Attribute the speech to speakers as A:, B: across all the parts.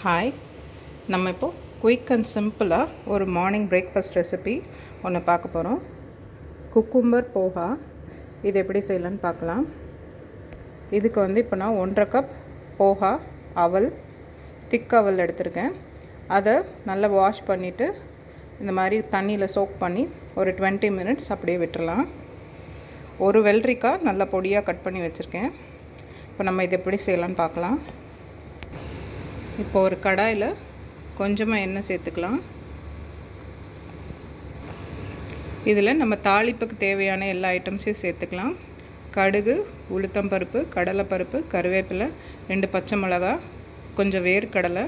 A: Hi நம்ம இப்போது quick and சிம்பிளாக ஒரு மார்னிங் பிரேக்ஃபாஸ்ட் ரெசிபி ஒன்று பார்க்க போகிறோம் குக்கும்பர் போஹா இது எப்படி செய்யலான்னு பார்க்கலாம். இதுக்கு வந்து இப்போ நான் ஒன்றரை கப் போஹா அவல் திக் அவல் எடுத்திருக்கேன். அதை நல்லா வாஷ் பண்ணிவிட்டு இந்த மாதிரி தண்ணியில் சோக் பண்ணி ஒரு டுவெண்ட்டி மினிட்ஸ் அப்படியே விட்டுறலாம். ஒரு வெள்ளரிக்காய் நல்லா பொடியாக கட் பண்ணி வச்சுருக்கேன். இப்போ நம்ம இது எப்படி செய்யலான்னு பார்க்கலாம். இப்போ ஒரு கடாயில் கொஞ்சமாக எண்ணெய் சேர்த்துக்கலாம். இதில் நம்ம தாளிப்புக்கு தேவையான எல்லா ஐட்டம்ஸையும் சேர்த்துக்கலாம். கடுகு உளுத்தம்பருப்பு கடலைப்பருப்பு கருவேப்பிலை ரெண்டு பச்சை மிளகா கொஞ்சம் வேர்க்கடலை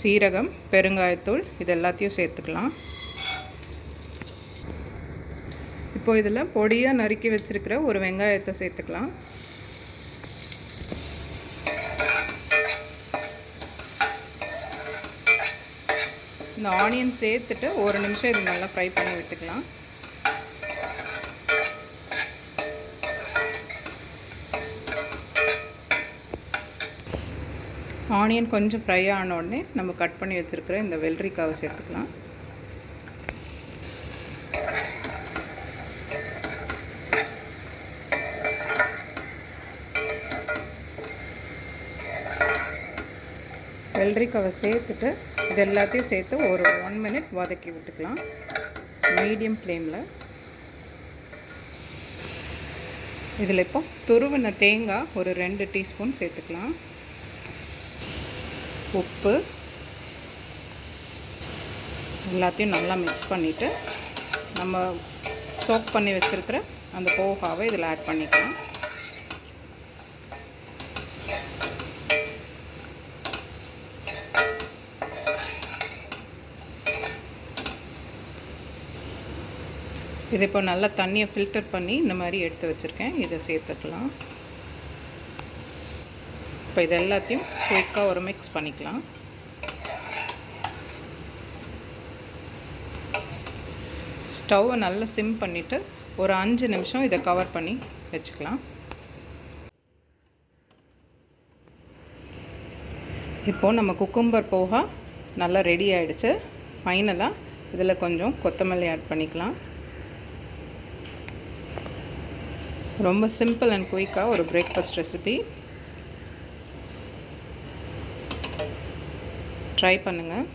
A: சீரகம் பெருங்காயத்தூள் இது எல்லாத்தையும் சேர்த்துக்கலாம். இப்போது இதில் பொடியாக நறுக்கி வச்சுருக்கிற ஒரு வெங்காயத்தை சேர்த்துக்கலாம். இந்த ஆனியன் சேர்த்துட்டு ஒரு நிமிஷம் இது நல்லா ஃப்ரை பண்ணி விட்டுக்கலாம். ஆனியன் கொஞ்சம் ஃப்ரை ஆன உடனே நம்ம கட் பண்ணி வச்சுருக்கிற இந்த வெள்ளரிக்காவை சேர்த்துக்கலாம். வெள்ளரிக்காவை சேர்த்துட்டு இது எல்லாத்தையும் சேர்த்து ஒரு ஒன் மினிட் வதக்கி விட்டுக்கலாம். மீடியம் ஃப்ளேமில் இதில் இப்போ துருவின தேங்காய் ஒரு ரெண்டு டீஸ்பூன் சேர்த்துக்கலாம். உப்பு. எல்லாத்தையும் நல்லா மிக்ஸ் பண்ணிவிட்டு நம்ம சோக் பண்ணி வச்சுருக்கிற அந்த போகாவை இதில் ஆட் பண்ணிக்கலாம். இது இப்போ நல்லா தண்ணியை ஃபில்டர் பண்ணி இந்த மாதிரி எடுத்து வச்சுருக்கேன். இதை சேர்த்துக்கலாம். இப்போ இது எல்லாத்தையும் குயிக்காக ஒரு மிக்ஸ் பண்ணிக்கலாம். ஸ்டவ்வை நல்லா சிம் பண்ணிவிட்டு ஒரு அஞ்சு நிமிஷம் இதை கவர் பண்ணி வச்சுக்கலாம். இப்போது நம்ம குக்கும்பர் போக நல்லா ரெடி ஆகிடுச்சு ஃபைனலாக இதில் கொஞ்சம் கொத்தமல்லி ஆட் பண்ணிக்கலாம். ரொம்ப சிம்பிள் அண்ட் குயிக்காக ஒரு பிரேக்ஃபாஸ்ட் ரெசிபி ட்ரை பண்ணுங்கள்